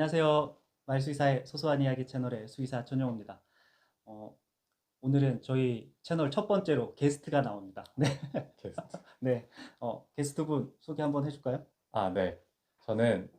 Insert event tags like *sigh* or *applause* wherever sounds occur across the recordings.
안녕하세요. 말수의사의 소소한 이야기 채널의 수의사 전용호입니다. 어, 오늘은 저희 채널 첫 번째로 게스트가 나옵니다. *laughs* 네, 게스트. *laughs* 네. 어, 게스트분 소개 한번 해줄까요? 아, 네. 저는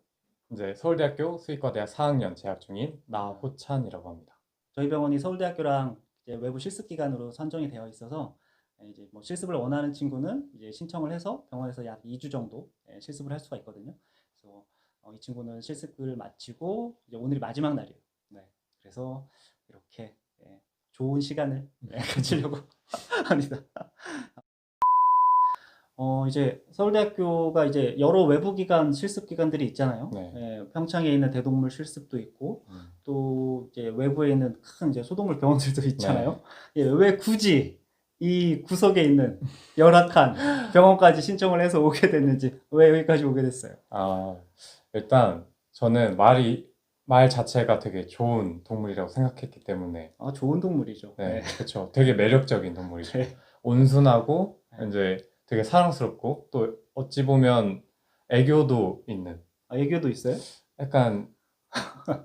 이제 서울대학교 수의과대학 4학년 재학 중인 나호찬이라고 합니다. 저희 병원이 서울대학교랑 이제 외부 실습 기관으로 선정이 되어 있어서 예, 이제 뭐 실습을 원하는 친구는 이제 신청을 해서 병원에서 약 2주 정도 예, 실습을 할 수가 있거든요. 그래서 어, 이 친구는 실습을 마치고 이제 오늘이 마지막 날이에요. 네. 그래서 이렇게 예, 좋은 시간을 예, 가지려고 *laughs* 합니다. 어 이제 서울대학교가 이제 여러 외부 기관 실습 기관들이 있잖아요. 네. 예, 평창에 있는 대동물 실습도 있고 음. 또 이제 외부에 있는 큰 이제 소동물 병원들도 있잖아요. 네. 예, 왜 굳이 이 구석에 있는 열악한 병원까지 신청을 해서 오게 됐는지 왜 여기까지 오게 됐어요? 아, 일단 저는 말이 말 자체가 되게 좋은 동물이라고 생각했기 때문에 아 좋은 동물이죠. 네, 네. 그렇죠. 되게 매력적인 동물이죠. 네. 온순하고 네. 이제 되게 사랑스럽고 또 어찌 보면 애교도 있는 아, 애교도 있어요? 약간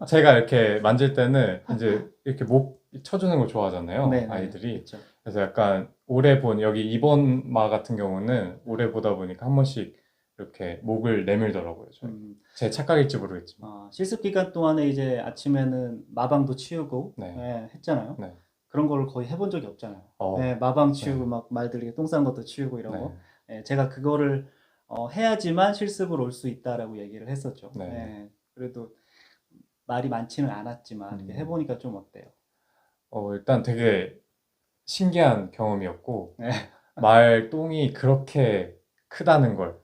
제가 이렇게 만질 때는 이제 이렇게 목 쳐주는 걸 좋아하잖아요, 네, 네. 아이들이. 그렇죠. 그래서 약간 오래 본 여기 이번 마 같은 경우는 오래 보다 보니까 한 번씩 이렇게 목을 내밀더라고요. 음, 제 착각일지 모르겠지만. 아, 실습 기간 동안에 이제 아침에는 마방도 치우고 네. 예, 했잖아요. 네. 그런 걸 거의 해본 적이 없잖아요. 어, 예, 마방 치우고 네. 막 말들 이렇게 똥싼 것도 치우고 이런 네. 거. 예, 제가 그거를 어, 해야지만 실습을 올 수 있다라고 얘기를 했었죠. 네. 예, 그래도 말이 많지는 않았지만 음. 해보니까 좀 어때요? 어, 일단 되게 신기한 경험이었고 네. *laughs* 말똥이 그렇게 크다는 걸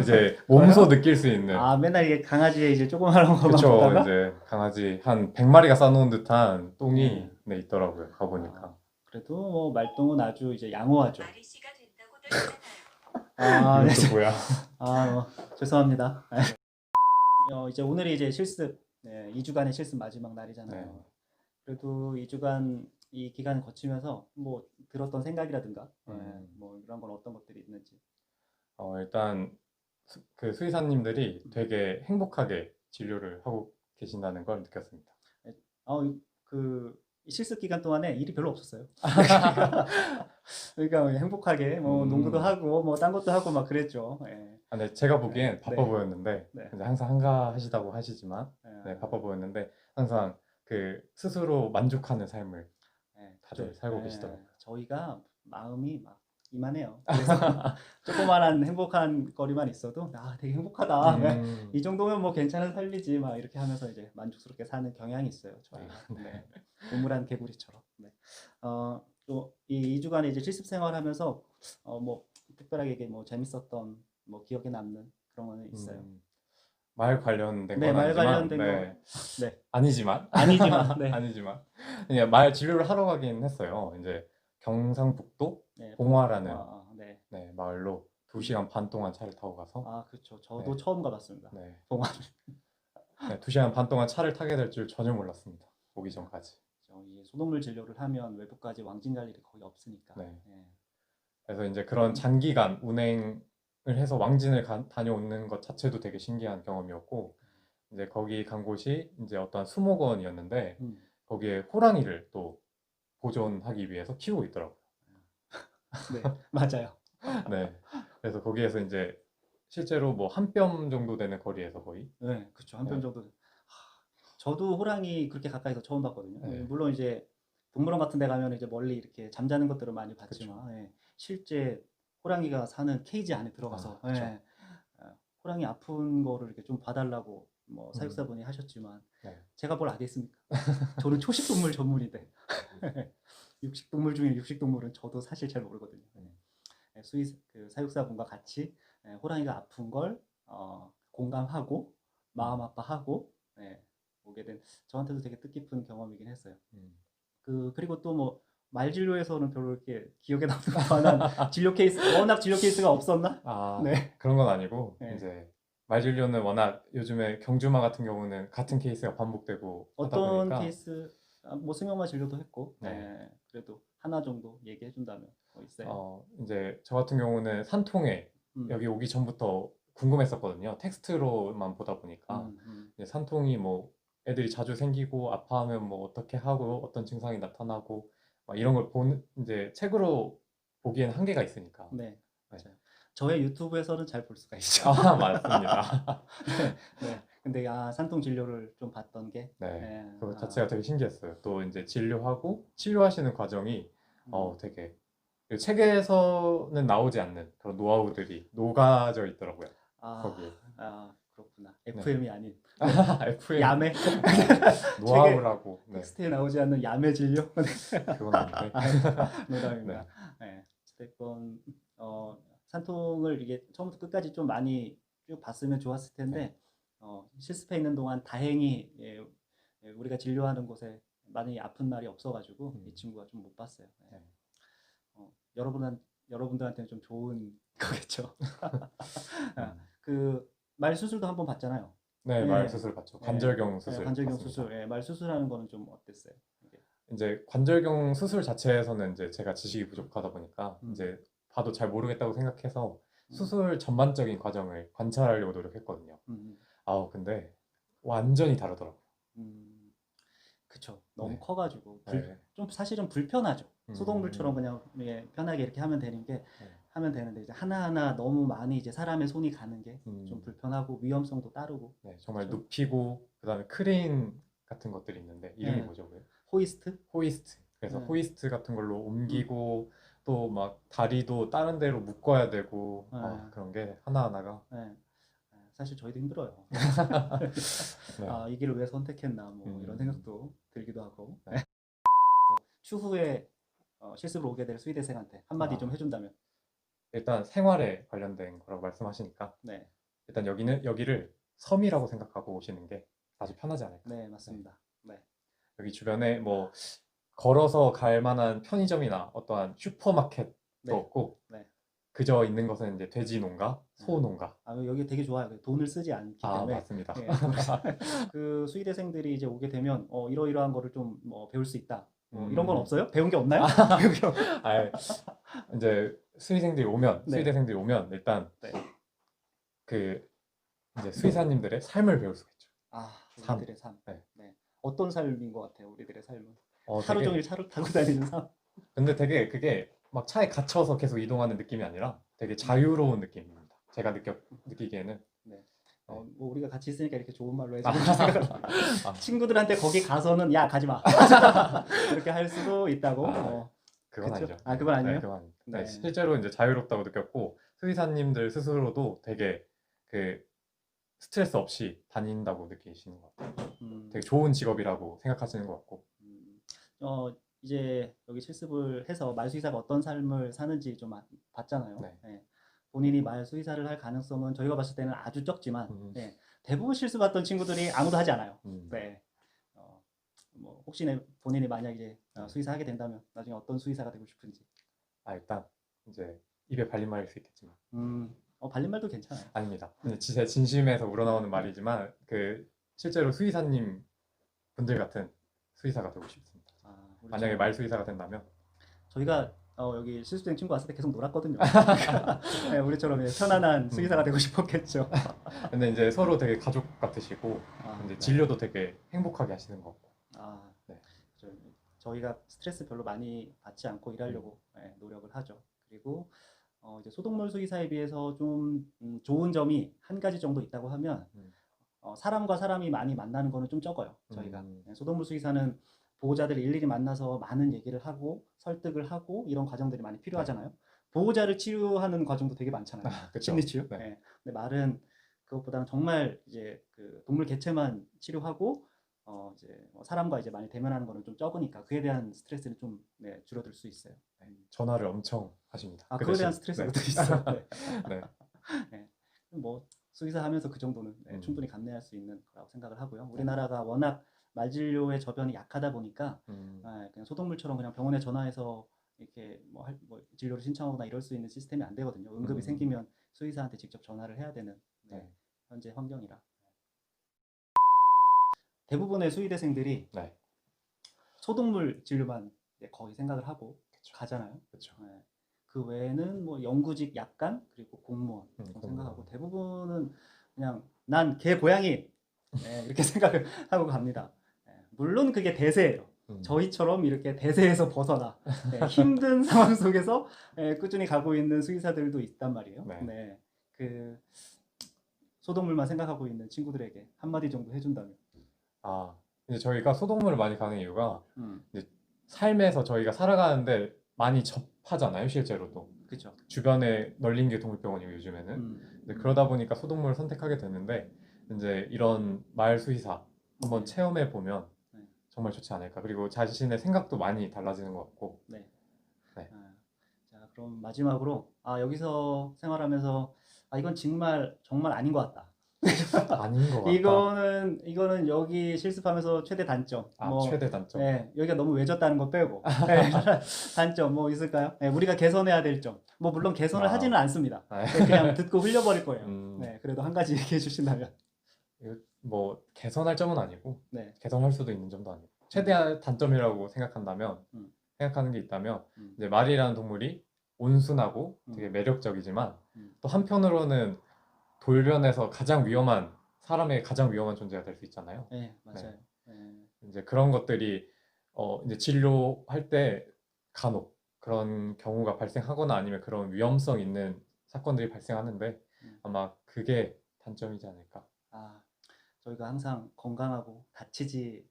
이제 몸소 느낄 수 있는 아 맨날 이게 강아지에 이제 조그마한 거만 그쵸 보다가 이제 강아지 한 100마리가 싸놓은 듯한 똥이 네. 네, 있더라고요 가보니까 아, 그래도 뭐 말똥은 아주 이제 양호하죠. 마리씨가 된다고들 하잖아요. 아, 네. 이것도 뭐야 아 어, 죄송합니다. 어, 이제 오늘이 이제 실습 네, 2주간의 실습 마지막 날이잖아요. 네. 그래도 2주간 이 기간을 거치면서 뭐 들었던 생각이라든가 네, 음. 뭐 이런 건 어떤 것들이 있는지. 어, 일단 수, 그 수의사님들이 되게 행복하게 진료를 하고 계신다는 걸 느꼈습니다. 어, 그 실습 기간 동안에 일이 별로 없었어요. *laughs* 그러니까 뭐 행복하게 뭐 음. 농구도 하고 뭐 딴 것도 하고 막 그랬죠. 예. 아, 네, 제가 보기엔 네. 바빠 보였는데 네. 이제 항상 한가하시다고 하시지만 예. 네, 바빠 보였는데 항상 그 스스로 만족하는 삶을 예, 다들 그죠. 살고 예, 계시더라고요. 저희가 마음이 막 이만해요. *laughs* 조그만한 행복한 거리만 있어도 아 되게 행복하다. 음, 이 정도면 뭐 괜찮은 삶이지 막 이렇게 하면서 이제 만족스럽게 사는 경향이 있어요. 저희가. 아, 네. 우물한 개구리처럼. 네. 어, 또이 2주간의 이제 실습 생활하면서 어, 뭐 특별하게 뭐 재밌었던 뭐 기억에 남는 그런 거는 있어요. 음, 말 관련된 네, 건 말 아니지만 관련된 네, 네. 아니지만 아니지만 *laughs* 네. 아니지만 그냥 말 진료를 하러 가긴 했어요. 이제 경상북도 네. 봉화라는 아, 네. 네, 마을로 2시간 반 동안 차를 타고 가서 아, 그렇죠. 저도 네. 처음 가봤습니다. 네, 동안. *laughs* 네, 2시간 반 동안 차를 타게 될 줄 전혀 몰랐습니다. 오기 전까지. 이 소동물 진료를 하면 외부까지 왕진 갈 일이 거의 없으니까. 네. 예. 그래서 이제 그런 장기간 운행을 해서 왕진을 가- 다녀오는 것 자체도 되게 신기한 경험이었고 이제 거기 간 곳이 이제 어떤 수목원이었는데 음. 거기에 호랑이를 또 보존하기 위해서 키우고 있더라고요. 네, 맞아요. *laughs* 네. 그래서 거기에서 이제 실제로 뭐 한 뼘 정도 되는 거리에서 거의 네, 그렇죠. 한편 네. 정도. 하, 저도 호랑이 그렇게 가까이서 처음 봤거든요. 네. 물론 이제 동물원 같은 데 가면 이제 멀리 이렇게 잠자는 것들을 많이 봤지만 예, 실제 호랑이가 사는 케이지 안에 들어가서 아, 그쵸. 예, 어, 호랑이 아픈 거를 이렇게 좀 봐달라고 뭐 음. 사육사분이 하셨지만 네. 제가 뭘 알겠습니까? 저는 초식 동물 전문인데 *laughs* 육식 동물 중에 육식 동물은 저도 사실 잘 모르거든요. 음. 예, 수의 그 사육사분과 같이 예, 호랑이가 아픈 걸 어, 공감하고 마음 아파하고 예, 오게 된 저한테도 되게 뜻깊은 경험이긴 했어요. 음. 그 그리고 또뭐 말진료에서는 별로 이렇게 기억에 남는 만한 *laughs* 진료 케이스 워낙 진료 케이스가 없었나? 아 네. 그런 건 아니고 네. 이제 말 진료는 워낙 요즘에 경주마 같은 경우는 같은 케이스가 반복되고 하다 어떤 보니까 케이스 아, 뭐 승용마 진료도 했고 네. 예, 그래도 하나 정도 얘기해 준다면 뭐 있어요. 어, 이제 저 같은 경우는 산통에 음. 여기 오기 전부터 궁금했었거든요. 텍스트로만 보다 보니까 음, 음. 이제 산통이 뭐 애들이 자주 생기고 아파하면 뭐 어떻게 하고 어떤 증상이 나타나고 막 이런 걸 본 이제 책으로 보기엔 한계가 있으니까. 네. 네. 맞아요. 저의 유튜브에서는 잘 볼 수가 있죠. 아 맞습니다. *laughs* 네. 근데 아 산통 진료를 좀 봤던 게 네. 네. 아, 자체가 되게 신기했어요. 또 이제 진료하고 치료하시는 과정이 음. 어 되게 책에서는 나오지 않는 그런 노하우들이 녹아져 있더라고요. 아, 거기에. 아 그렇구나. FM이 아닌 FM 야매 *laughs* 노하우라고. 네. 텍스트에 나오지 않는 야매 진료. 그건 아닌데. 농담입니다. 네. 어쨌건 어, 산통을 이게 처음부터 끝까지 좀 많이 쭉 봤으면 좋았을 텐데 어, 실습해 있는 동안 다행히 예, 예, 우리가 진료하는 곳에 많이 아픈 날이 없어가지고 음. 이 친구가 좀 못 봤어요. 네. 네. 어, 여러분한 여러분들한테는 좀 좋은 *laughs* 거겠죠. 음. *laughs* 그말 수술도 한번 봤잖아요. 네, 네. 말 수술 받죠. 네. 관절경 네, 수술. 관절경 받습니다. 수술. 예, 말 수술하는 거는 좀 어땠어요? 이게? 이제 관절경 수술 자체에서는 이제 제가 지식이 부족하다 보니까 음. 이제 봐도 잘 모르겠다고 생각해서 음. 수술 전반적인 과정을 관찰하려고 노력했거든요. 음, 아우 근데 완전히 다르더라고요. 음, 그쵸. 너무 네. 커가지고 불- 네. 좀 사실 좀 불편하죠. 음. 소독물처럼 그냥 예, 편하게 이렇게 하면 되는 게 네. 하면 되는데 이제 하나하나 너무 많이 이제 사람의 손이 가는 게 좀 음. 불편하고 위험성도 따르고 네, 정말 그쵸? 눕히고 그다음에 크레인 같은 것들이 있는데 이름이 네. 뭐죠? 그게? 호이스트 호이스트. 그래서 네. 호이스트 같은 걸로 옮기고 또 막 다리도 다른 데로 묶어야 되고 네. 아, 그런 게 하나하나가 예. 예, 사실 저희도 힘들어요. *laughs* 네. 아, 이 길을 왜 선택했나 뭐 음. 이런 생각도 들기도 하고. 네. 추후에 어, 실습으로 오게 될 수의대생한테 한마디 아. 좀 해준다면. 일단 생활에 관련된 거라고 말씀하시니까 네, 일단 여기는 여기를 섬이라고 생각하고 오시는 게 아주 편하지 않을까. 네 맞습니다. 네, 여기 주변에 뭐 걸어서 갈 만한 편의점이나 어떠한 슈퍼마켓도 네. 없고 네. 그저 있는 것은 이제 돼지 농가, 소 농가. 아 여기 되게 좋아요. 돈을 쓰지 않기 아 때문에 맞습니다. 예, *laughs* 그 수의대생들이 이제 오게 되면 어, 이러이러한 거를 좀뭐 배울 수 있다. 뭐 이런 건 음. 없어요? 배운 게 없나요? 배운 게 없- 아, *laughs* *laughs* 이제 수의생들이 오면 네. 수의대생들이 오면 일단 네. 그 이제 수의사님들의 삶을 배울 수가 있죠. 아, 삶. 우리들의 삶. 네. 네. 어떤 삶인 것 같아요, 우리들의 삶은. 어, 하루 되게- 종일 차를 타고 다니는 삶. 근데 되게 그게 막 차에 갇혀서 계속 이동하는 느낌이 아니라 되게 자유로운 느낌입니다. 제가 느껴 느끼기에는 어, 뭐 우리가 같이 있으니까 이렇게 좋은 말로 해서 아, *laughs* 친구들한테 거기 가서는 야 가지 마 *laughs* 이렇게 할 수도 있다고. 아, 어, 그건 그쵸? 아니죠. 아, 그건 아니에요? 네, 그건 아닙니다. 네, 네. 실제로 이제 자유롭다고 느꼈고 수의사님들 스스로도 되게 그 스트레스 없이 다닌다고 느끼시는 것 같아요. 음, 되게 좋은 직업이라고 생각하시는 것 같고. 음, 어 이제 여기 실습을 해서 말수의사가 어떤 삶을 사는지 좀 아- 봤잖아요. 네. 네. 본인이 말수의사를 할 가능성은 저희가 봤을 때는 아주 적지만 음. 네. 대부분 실습 왔던 친구들이 아무도 하지 않아요. 음. 네. 어, 뭐 혹시나 본인이 만약 이제 어, 수의사 하게 된다면 나중에 어떤 수의사가 되고 싶은지. 아 일단 이제 입에 발린 말일 수 있겠지만 음, 어, 발림말도 괜찮아요. 아닙니다. 제 진심에서 우러나오는 말이지만 그 실제로 수의사님 분들 같은 수의사가 되고 싶습니다. 아, 만약에 좀- 말 수의사가 된다면 저희가 어, 여기 실습생 친구 왔을 때 계속 놀았거든요. *laughs* 네, 우리처럼 이제 편안한 수의사가 음. 되고 싶었겠죠. 근데 이제 서로 되게 가족 같으시고 아, 이제 네. 진료도 되게 행복하게 하시는 것 같고 아, 네. 저, 저희가 스트레스 별로 많이 받지 않고 일하려고 음. 네, 노력을 하죠. 그리고 어, 이제 소독물 수의사에 비해서 좀 음, 좋은 점이 한 가지 정도 있다고 하면 음. 어, 사람과 사람이 많이 만나는 거는 좀 적어요. 저희가 음. 네, 소독물 수의사는 보호자들을 일일이 만나서 많은 얘기를 하고 설득을 하고 이런 과정들이 많이 필요하잖아요. 보호자를 치료하는 과정도 되게 많잖아요. 아. 심리 치료. 네. 네. 근데 말은 그것보다는 정말 이제 그 동물 개체만 치료하고 어 이제 뭐 사람과 이제 많이 대면하는 거는 좀 적으니까 그에 대한 스트레스는 좀 네, 줄어들 수 있어요. 네, 전화를 엄청 하십니다. 아 그 그거에 대한 스트레스가 네. 또 있어요. *laughs* 네. *laughs* 네. 뭐 수의사 하면서 그 정도는 네, 음. 충분히 감내할 수 있는 거라고 생각을 하고요. 우리나라가 워낙 말진료의 저변이 약하다 보니까 음, 아, 그냥 소독물처럼 그냥 병원에 전화해서 이렇게 뭐, 할, 뭐 진료를 신청하거나 이럴 수 있는 시스템이 안 되거든요. 응급이 음. 생기면 수의사한테 직접 전화를 해야 되는 네, 네. 현재 환경이라. 대부분의 수의대생들이 네. 소독물 진료만 거의 생각을 하고 그쵸. 가잖아요. 그렇죠. 네. 그 외에는 뭐 영구직 약간 그리고 공무원 음, 좀 공무원. 생각하고 대부분은 그냥 난 개 고양이 네, 이렇게 *laughs* 생각을 하고 갑니다. 네, 물론 그게 대세예요. 음. 저희처럼 이렇게 대세에서 벗어나 네, 힘든 *laughs* 상황 속에서 예, 꾸준히 가고 있는 수의사들도 있단 말이에요. 네. 네. 그 소독물만 생각하고 있는 친구들에게 한마디 정도 해준다면. 아, 이제 저희가 소독물을 많이 가는 이유가 음, 삶에서 저희가 살아가는데 많이 접하잖아요, 실제로도. 그렇죠. 주변에 널린 게 동물병원이고 요즘에는. 음, 그러다 보니까 소독물을 선택하게 됐는데 이제 이런 마을 수의사 한번 네. 체험해 보면 네. 정말 좋지 않을까. 그리고 자신의 생각도 많이 달라지는 것 같고. 네. 네. 아, 자, 그럼 마지막으로 아 여기서 생활하면서 아 이건 정말 정말 아닌 것 같다. *laughs* 아닌 것 같다. 이거는 이거는 여기 실습하면서 최대 단점. 아, 뭐, 최대 단점. 네, 여기가 너무 외졌다는 거 빼고 *laughs* 네, *laughs* 단점 뭐 있을까요? 네, 우리가 개선해야 될 점. 뭐 물론 개선을 아. 하지는 않습니다. 네. 네, 그냥 듣고 흘려버릴 거예요. 음, 네, 그래도 한 가지 얘기해 주신다면. 뭐 개선할 점은 아니고 네, 개선할 수도 있는 점도 아니고 최대한 단점이라고 생각한다면 음. 생각하는 게 있다면 음. 이제 말이라는 동물이 온순하고 음. 되게 매력적이지만 음. 또 한편으로는 돌변에서 가장 위험한 사람의 가장 위험한 존재가 될 수 있잖아요. 네, 맞아요. 네. 이제 그런 것들이 어 이제 진료할 때 간혹 그런 경우가 발생하거나 아니면 그런 위험성 있는 사건들이 발생하는데 음. 아마 그게 단점이지 않을까. 아, 저희가 항상 건강하고 다치지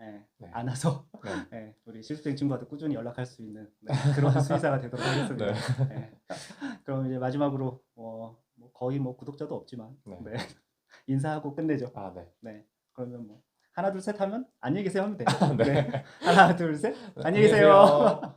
예, 네. 않아서 네. *laughs* 예, 우리 실습생 친구한테 꾸준히 연락할 수 있는 네, *laughs* 그런 수의사가 되도록 하겠습니다. 예. *laughs* 그럼 이제 마지막으로 뭐, 뭐 거의 뭐 구독자도 없지만 네. 네. 인사하고 끝내죠. 아, 네. 네. 그러면 뭐 하나 둘 셋 하면 안녕히 계세요 하면 돼요. 네. 네. 하나 둘 셋 안녕히 계세요.